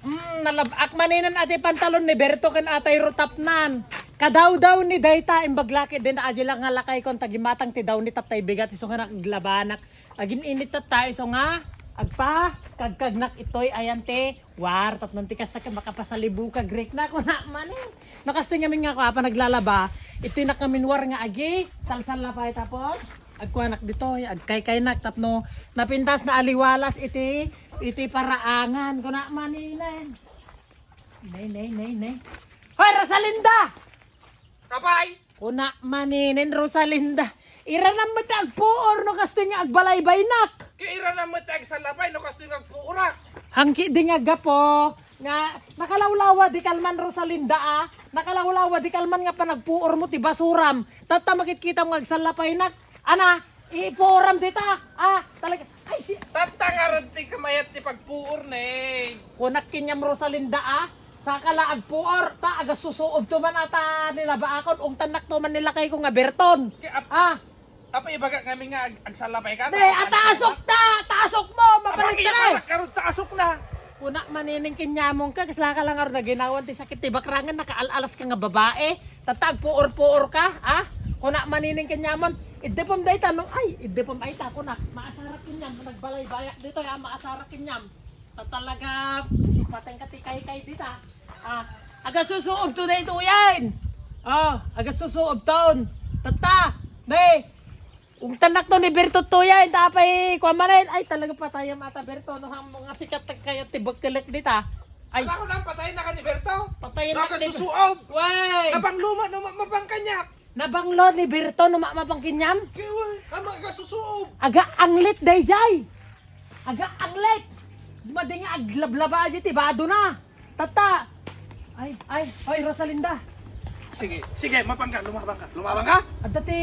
Mm, nalabak maninan ati pantalon ni Berto ken atay rutapnan. Kadaw daw ni dayta imbaglaki din aji lang nga lakay kon tagimatang ti daw ni tatay bigat iso nga nakaglabanak. Agin init ta iso nga agpa kagkagnak itoy ayan te war tatnon ti kasta ka makapasalibu ka grek na ko na man eh. Nakasti ngamin nga ko apa naglalaba ito'y nakaminwar nga agi salsal na pa tapos agkuanak dito agkay kay nak tapno napintas na aliwalas iti iti paraangan. Ko na maninan nay nay nay nay. Hoy Rosalinda! Kapay! kuna maninin Rosalinda. Ira na matag puor no kasto nga agbalay nak Kaira na matag sa labay, no kasi nga puura. hangki di nga gapo nga nakalawlawa di kalman Rosalinda ah. Nakalawlawa di kalman nga panagpuor mo ti basuram. Tata makikita mo agsalapay nak ana ipuoram dita ah talaga ay si Tasta nga rin ti kamayat ti pagpuur na eh. kunak kinyam Rosalinda ah sa kalaag puor ta aga susuob to man ata nila ba akon ung tanak to man nila kay ko nga Berton ah apa ibaga kami nga ag, agsalapay ka? de ataasok ta taasok mo mapalit ka na Karon taasok na. Kuna manining kinyamong ka, kasla ka lang aron na ginawan ti sakit ti bakrangan nakaalalas ka nga babae. Tatag puor-puor ka, ah? Manining kinyamon, idepom day tanong, ay, idepom ay ta kuna, maasarak kinyam, nagbalay bayak dito, ya, maasarak kinyam. Ta talaga, sipateng ka ti kay-kay dita. Ah, aga susuob to na ito yan. Ah, aga susuob taon. Tata, day, Ung tanak to ni Berto to yan, tapay kuamanin. Ay, talaga patay ang mata Berto. No, ang mga sikat na kaya tibag tilik dita. Ay, Ala ko lang patayin na ka ni Berto. patayin na Baka ni susuob. Way! Abang luma no mapang kanyak. Nabanglo ni Berto no mapang kinyam. Kaya kama ka susuob. Aga anglit dayjay. Aga anglit. Madi nga aglablaba aja tibado na. Tata. Ay, ay, ay Rosalinda. Sige, sige, mapang ka, lumabang ka. Lumabang ka? At dati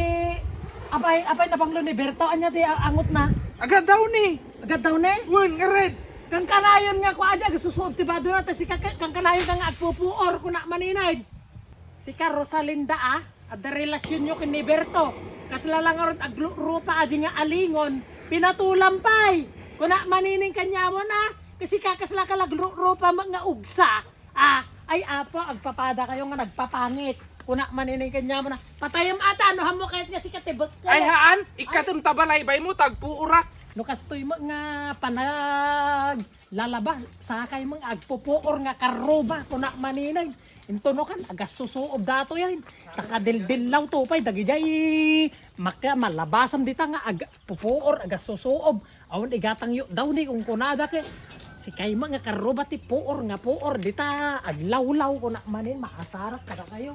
abay abay nabanglo ni Berto anya ti angot na. Agad daw ni. Agad daw ni. Wen, nga red. Kang kanayon nga ko aja gasusuob ti bado na si kang, kanayon nga agpupuor ko na maninay. Si Rosalinda ah, at relasyon nyo kini Berto. Kasla lang aron agrupa aja nga alingon, pinatulampay. Kuna manining kanya mo na, kasi kakasla ka lagrupa mga ugsa. Ah, ay apo, agpapada kayo nga nagpapangit. Kuna manining kanya mo na, patayam ata, ano hamo kahit nga si katibot ka. Ay haan, ikatum tabalay bay mo tagpuurak. No kastoy mo nga panag lalaba sakay mo nga agpupuor nga karuba kuna maninay. Into no kan agas susuob dato yan. Takadildil law to pay dagi maka malabasam dita nga ag pupuor agas susuob. Awan igatang yu daw ni kung kunada kay si kay mo nga karuba ti puor nga puor dita aglawlaw kuna manin maasarak kada kayo.